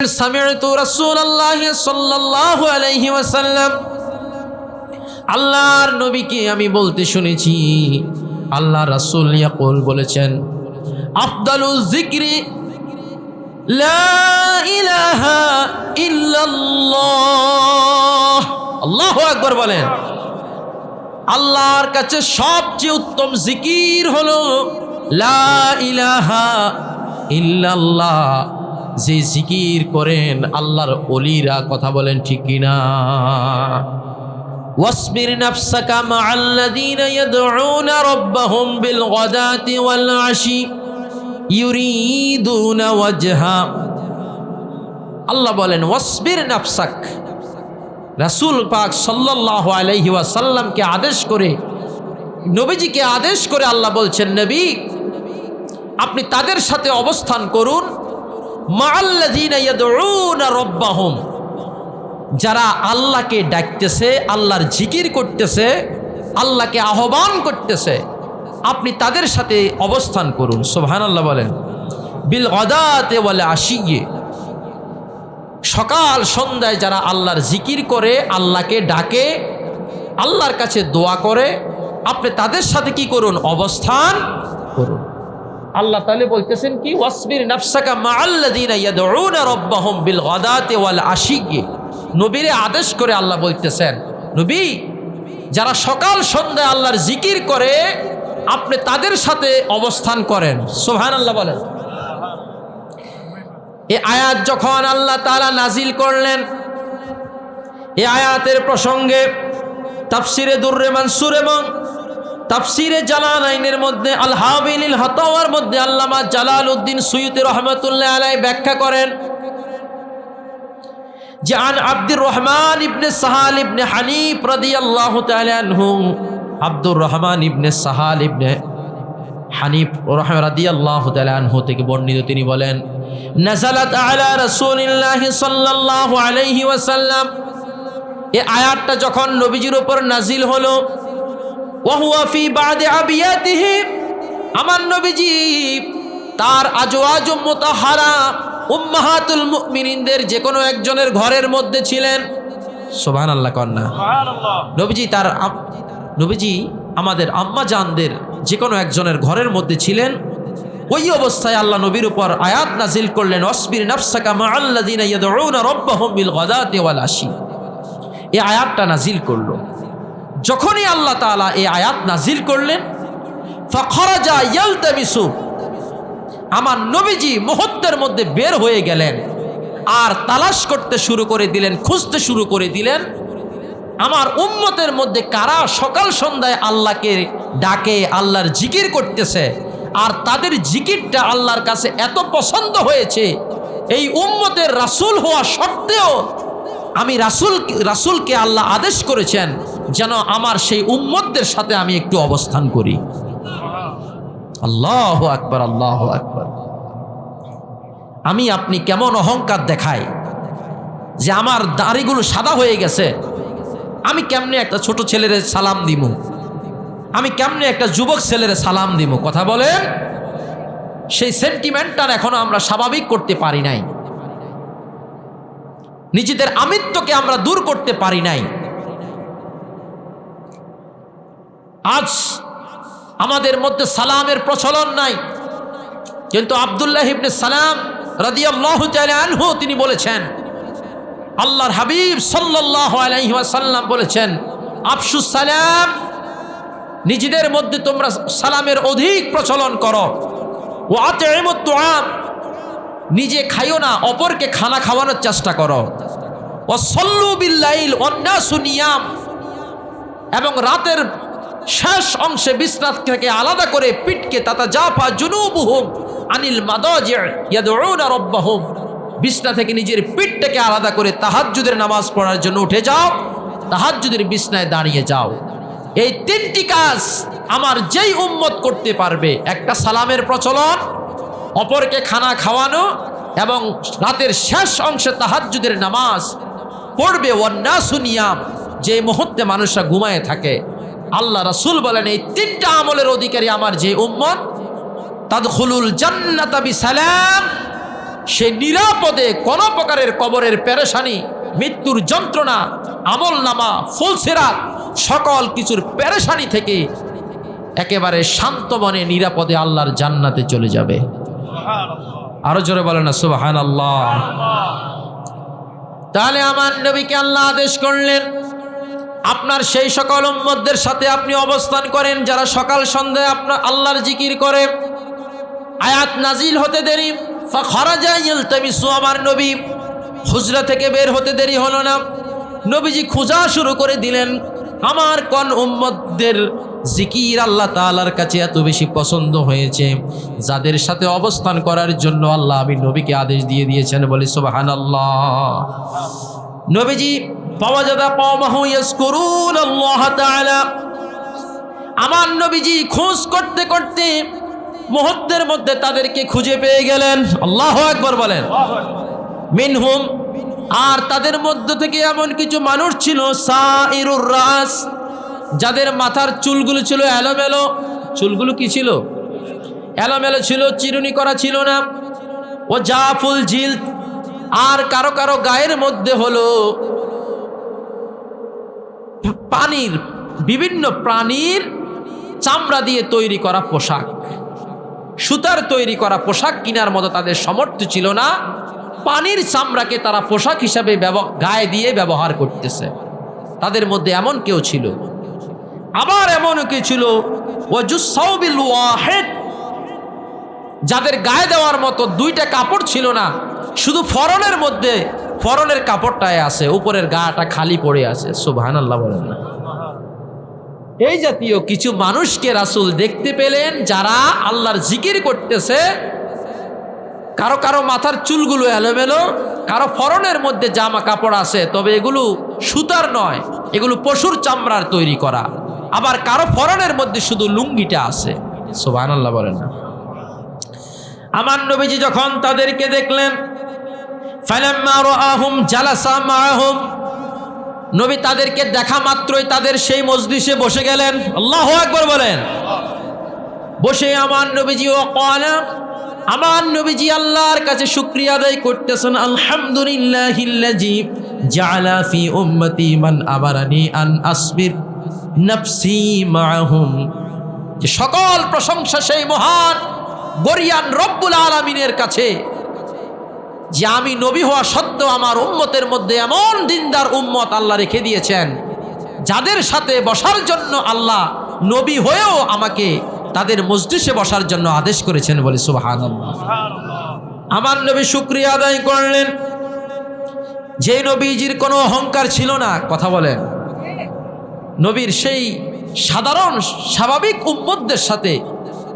سمعت رسول الله صلى الله عليه وسلم আল্লাহর নবীকে আমি বলতে শুনেছি আল্লাহ রাসূল ইয়াকুল বলেছেন আফদালুজ যিকরি লা ইলাহা ইল্লাল্লাহ আল্লাহু আকবার বলেন আল্লাহর কাছে সবচেয়ে উত্তম জিকির হলো লা ইলাহা ইল্লাল্লাহ যে জিকির করেন আল্লাহর অলিরা কথা বলেন ঠিক কিনা واصبر نفسك مع الذين يدعون ربهم بالغداة والعشي يريدون وجها আল্লাহ বলেন ওয়াসবির নাফসাক রাসূল পাক সাল্লাল্লাহু আলাইহি ওয়াসাল্লামকে আদেশ করে নবীজিকে আদেশ করে আল্লাহ বলছেন নবী আপনি তাদের সাথে অবস্থান করুন মাআল্লাযীনা ইয়াদউনা যারা আল্লাহকে ডাকতেছে, আল্লাহর জিকির করতেছে, আল্লাহকে আহ্বান করতেছে, আপনি তাদের সাথে অবস্থান করুন সোহান আল্লাহ বলেন। বিল গদাতে বলে আসিয়ে সকাল, সন্ধ্যায় যারা আল্লাহর জিকির করে, আল্লাহকে ডাকে, আল্লাহর কাছে দোয়া করে, আপনি তাদের সাথে কি করুন? অবস্থান করুন। আল্লাহ তাআলা বলতেছেন কি, ওয়াসবির নাফসাকা ইয়াদউনা রাব্বাহুম বিল গাদাতি ওয়াল আশিয়্যি। নবীরে আদেশ করে আল্লাহ বলতেছেন, নবী, যারা সকাল সন্ধ্যায় আল্লাহর জিকির করে, আপনি তাদের সাথে অবস্থান করেন। সুবহানাল্লাহ বলেন। এ আয়াত যখন আল্লাহ তাআলা নাজিল করলেন, এ আয়াতের প্রসঙ্গে তাফসিরে দুর্রে মানসুর এবং তাফসিরে জালালাইনের মধ্যে আল হাবিল হতাওয়ার মধ্যে আল্লামা জালাল উদ্দিন সুয়ুতি রহমতুল্লাহ আলাই ব্যাখ্যা করেন যে আন আব্দুর রহমান ইবনে সাহাল ইবনে হানিফ রাদিয়াল্লাহু তাআলা আনহু, আব্দুর রহমান ইবনে সাহাল ইবনে হানিফ রহমান রাদিয়াল্লাহু তাআলা আনহু থেকে বর্ণিত তিনি বলেন নাজালাত আলা রাসূলিল্লাহি সাল্লাল্লাহু আলাইহি ওয়াসাল্লাম। এই আয়াতটা যখন নবীজির উপর নাজিল হলো ওয়াহুয়া ফি বাদে আবিয়াতিহি। আমার নবীজি তার আজওয়াজ মুতাহারা উম্মাহাতুল মুমিনিনদের যে কোনো একজনের ঘরের মধ্যে ছিলেন। সুবহানাল্লাহ কন্যা নবীজি তার নবীজি আমাদের আম্মা জানদের যে কোনো একজনের ঘরের মধ্যে ছিলেন। ওই অবস্থায় আল্লাহ নবীর উপর আয়াত নাজিল করলেন অসবির নাফসাকা মা আল্লাযীনা ইয়াদউনা রাব্বাহুম বিল গাদাতি ওয়াল আশি। এই আয়াতটা নাজিল করল। যখনই আল্লাহ তাআলা এই আয়াত নাজিল করলেন, ফাখরাজা ইয়ালতামিসু, আমার নবীজি মুহূর্তের মধ্যে বের হয়ে গেলেন, আর তালাশ করতে শুরু করে দিলেন, খুঁজতে শুরু করে দিলেন। আমার উম্মতের মধ্যে কারা সকাল সন্ধ্যায় আল্লাহকে ডাকে, আল্লাহর জিকির করতেছে, আর তাদের জিকিরটা আল্লাহর কাছে এত পছন্দ হয়েছে, এই উম্মতের রাসূল হওয়া সত্ত্বেও আমি রাসূল, রাসূলকে আল্লাহ আদেশ করেছেন যেন আমার সেই উম্মতদের সাথে আমি একটু অবস্থান করি। আল্লাহ আকবার আল্লাহ আকবার। আমি, আপনি কেমন অহংকার দেখাই যে আমার দাড়িগুলো সাদা হয়ে গেছে। আমি কেমনে একটা ছোট ছেলের সালাম দিব আমি কেমনে একটা যুবক ছেলের সালাম দিব কথা বলেন। সেই সেন্টিমেন্টটার এখনও আমরা স্বাভাবিক করতে পারি নাই। নিজেদের আমিত্বকে আমরা দূর করতে পারি নাই। আজ আমাদের মধ্যে সালামের প্রচলন নাই। কিন্তু আবদুল্লাহ ইবনে সালাম রাদিয়াল্লাহু তাআলা আনহু তিনি বলেছেন, আল্লাহর হাবিব সাল্লাল্লাহু আলাইহি ওয়াসাল্লাম বলেছেন, আফসুস সালাম, নিজেদের মধ্যে তোমরা সালামের অধিক প্রচলন করো। ও আতইমুত তুআম, নিজে খাইও না, অপরকে খানা খাওয়ানোর চেষ্টা করো। ও সল্লু বিল্লাইল অন্যাসু নিয়াম, এবং রাতের শেষ অংশে বিশ্রাত থেকে আলাদা করে পিঠকে তাতা জাফা জুনুবুহুম আনিল মাদাজিউনা রব্বাহুম। বিছনা থেকে নিজের পিঠটাকে আলাদা করে তাহাজ্জুদের নামাজ পড়ার জন্য উঠে যাও, তাহাজ্জুদের বিছনায় দাঁড়িয়ে যাও। এই তিনটি কাজ আমার যেই উম্মত করতে পারবে, একটা সালামের প্রচলন, অপরকে খানা খাওয়ানো এবং রাতের শেষ অংশে তাহাজ্জুদের নামাজ পড়বে ওয়ান্নাসু নিয়াম, যে মুহূর্তে মানুষরা ঘুমায় থাকে। আল্লাহ রাসূল বলেন, এই তিনটা আমলের অধিকারী আমার যে উম্মত, তাদখুলুল জান্নাতা বিসালাম। সে নিরাপদে কোনো প্রকারের কবরের পেরেশানি, মৃত্যুর যন্ত্রণা আমল নামা ফুলসেরাত, সকল কিছুর পেরেশানি থেকে একেবারে শান্ত মনে নিরাপদে আল্লাহর জান্নাতে চলে যাবে। আরও জোরে বলে না সুবাহান আল্লাহ তাহলে আমার নবীকে আল্লাহ আদেশ করলেন আপনার সেই সকল উম্মতদের সাথে আপনি অবস্থান করেন যারা সকাল সন্ধ্যায় আপনার আল্লাহর জিকির করে। আয়াত নাজিল হতে দেরি। খরাজা ইলতামিসু আমার নবী। হুজরা থেকে বের হতে দেরি হলো না। নবীজি খোঁজা শুরু করে দিলেন, আমার কোন উম্মতদের জিকির আল্লাহ তাআলার কাছে এত বেশি পছন্দ হয়েছে? যাদের সাথে অবস্থান করার জন্য আল্লাহ আমি নবীকে আদেশ দিয়ে দিয়েছেন বলি আল্লাহ নবীজি পাওয়াজাদা পাওমাহু ইয়াজকুরুন আল্লাহ তাআলা। আমার নবীজি খোঁজ করতে করতে মুহূর্তের মধ্যে তাদেরকে খুঁজে পেয়ে গেলেন। আল্লাহ একবার বলেন। মিনহুম, আর তাদের মধ্য থেকে এমন কিছু মানুষ ছিল, সাইরুর রাস, যাদের মাথার চুলগুলো ছিল এলোমেলো। চুলগুলো কি ছিল? এলোমেলো ছিল, চিরুনি করা ছিল না। ও জাফুল ঝিল আর কারও কারও গায়ের মধ্যে হলো পানির, বিভিন্ন প্রাণীর চামড়া দিয়ে তৈরি করা পোশাক। সুতার তৈরি করা পোশাক কেনার মতো তাদের সামর্থ্য ছিল না। পানির চামড়াকে তারা পোশাক হিসাবে গায়ে দিয়ে ব্যবহার করতেছে। তাদের মধ্যে এমন কেউ ছিল। আবার এমনও কেউ ছিল। ওয়াজুসাউবিল ওয়াহিদ যাদের গায়ে দেওয়ার মতো দুইটা কাপড় ছিল না, শুধু ফরনের মধ্যে, ফরনের কাপড়টায় আছে, উপরের গাটা খালি পড়ে আছে সুবহান আল্লাহ বলেন না। এই জাতীয় কিছু মানুষকে রাসূল দেখতে পেলেন যারা আল্লাহর জিকির করতেছে। কারও কারও মাথার চুলগুলো এলোমেলো, কারও ফরনের মধ্যে জামা কাপড় আছে, তবে এগুলো সুতার নয়, এগুলো পশুর চামড়ার তৈরি করা। আবার কারও ফরনের মধ্যে শুধু লুঙ্গিটা আছে সোবান আল্লাহ বলেন না। আমার নবীজি যখন তাদেরকে দেখলেন নবী তাদেরকে দেখা মাত্রই তাদের সেই মজলিসে বসে গেলেন। আল্লাহ একবার বলেন। বসে আমার নবীজি ও কয়না আমার নবীজি আল্লাহর কাছে শুক্রিয়া আদায় করতেছেন উম্মতি মান আবারানি আন যে সকল প্রশংসা সেই মহান গরিয়ান রব্বুল আলামিনের কাছে, যে আমি নবী হওয়া সত্ত্বেও আমার উম্মতের মধ্যে এমন দিনদার উম্মত আল্লাহ রেখে দিয়েছেন, যাদের সাথে বসার জন্য আল্লাহ নবী হয়েও আমাকে তাদের মসজিষে বসার জন্য আদেশ করেছেন বলে সুবাহান আমার নবী শুক্রিয়া আদায় করলেন। যে নবীজির কোনো অহংকার ছিল না, কথা বলেন। নবীর সেই সাধারণ, স্বাভাবিক উম্মতদের সাথে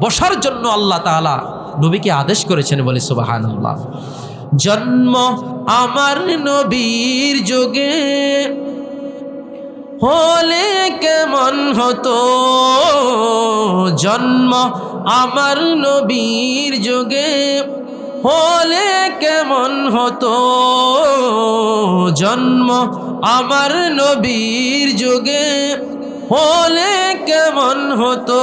বসার জন্য আল্লাহ তাআলা নবীকে আদেশ করেছেন বলে সুবাহান জন্ম আমার নবীর যোগে হলে কেমন হতো? জন্ম আমার নবীর যোগে হলে কেমন হতো? জন্ম আমার নবীর যোগে হলে কেমন হতো?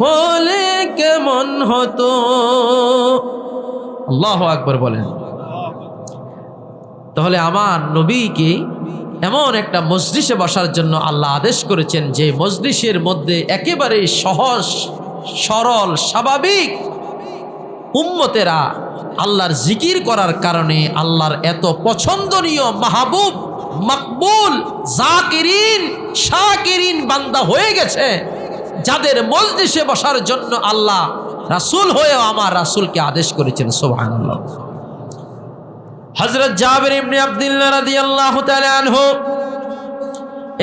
হলে কেমন হতো? আল্লাহ আকবর বলেন। তাহলে আমার নবীকে এমন একটা মজলিসে বসার জন্য আল্লাহ আদেশ করেছেন যে মজলিসের মধ্যে একেবারে সহজ, সরল, স্বাভাবিক উম্মতেরা আল্লাহর জিকির করার কারণে আল্লাহর এত পছন্দনীয় মাহবুব, মকবুল, জাকিরিন, শাকিরিন বান্দা হয়ে গেছে। যাদের মজলিসে বসার জন্য আল্লাহ রাসূল হয়েও আমার রাসূলকে আদেশ করেছেন, সুবহানাল্লাহ। হজরত জাবির ইবনে আব্দুল্লাহ রাদিয়াল্লাহু তাআলা আনহু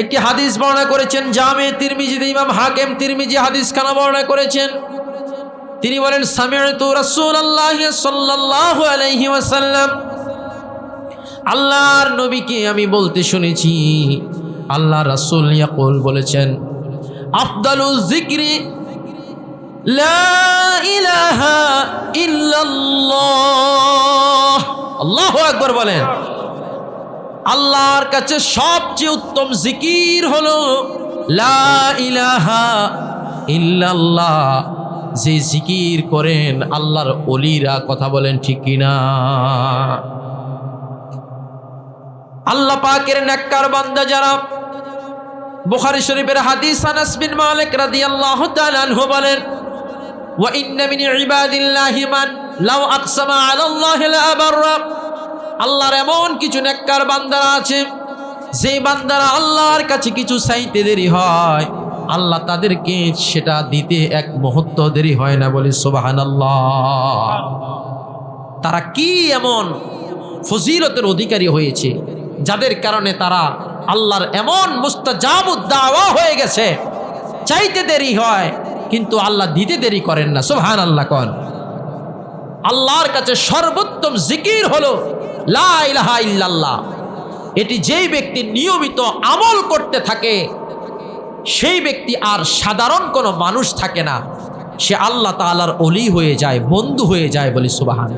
একটি হাদিস বর্ণনা করেছেন, জামে তিরমিজি ইমাম হাকিম তিরমিজি হাদিস খানা বর্ণনা করেছেন। তিনি বলেন সামিউতু রাসূলুল্লাহ সাল্লাল্লাহু আলাইহি ওয়াসাল্লাম। আল্লাহর নবীকে আমি বলতে শুনেছি, আল্লাহ রাসূল ইয়াকুল বলেছেন আফদালুল যিকরি, লা ইলাহা ইল্লাল্লাহ। আল্লাহু আকবার বলেন। আল্লাহর কাছে সবচেয়ে উত্তম জিকির হলো, লা ইলাহা ইল্লাল্লাহ। যে জিকির করেন, আল্লাহর অলিরা কথা বলেন ঠিক কিনা? আল্লাহ পাকের নেককার বান্দা যারা বুখারী শরীফের হাদিস আনাস বিন মালিক রাদিয়াল্লাহু তাআলা আনহু বলেন, ওয়া ইন্না মিন ইবাদিল্লাহি মান লাউ আকসামা আলাল্লাহি লা আবাররা আল্লাহর এমন কিছু নেককার বান্দারা আছে যে বান্দারা আল্লাহর কাছে কিছু চাইতে দেরি হয়। আল্লাহ তাদেরকে সেটা দিতে এক মুহূর্ত দেরি হয় না বলি সুবহানাল্লাহ। তারা কি এমন ফজিলতের অধিকারী হয়েছে? যাদের কারণে তারা আল্লাহর এমন মুস্তাজাবুদ্দাওয়া হয়ে গেছে। চাইতে দেরি হয়, কিন্তু আল্লাহ দিতে দেরি করেন না। সুবহান আল্লাহ কন। আল্লাহর কাছে সর্বোত্তম জিকির হলো, লা ইলাহা ইল্লাল্লাহ। এটি যেই ব্যক্তি নিয়মিত আমল করতে থাকে, সেই ব্যক্তি আর সাধারণ কোনো মানুষ থাকে না। সে আল্লাহ তাআলার অলি হয়ে যায়, বন্ধু হয়ে যায় বলি সুবাহান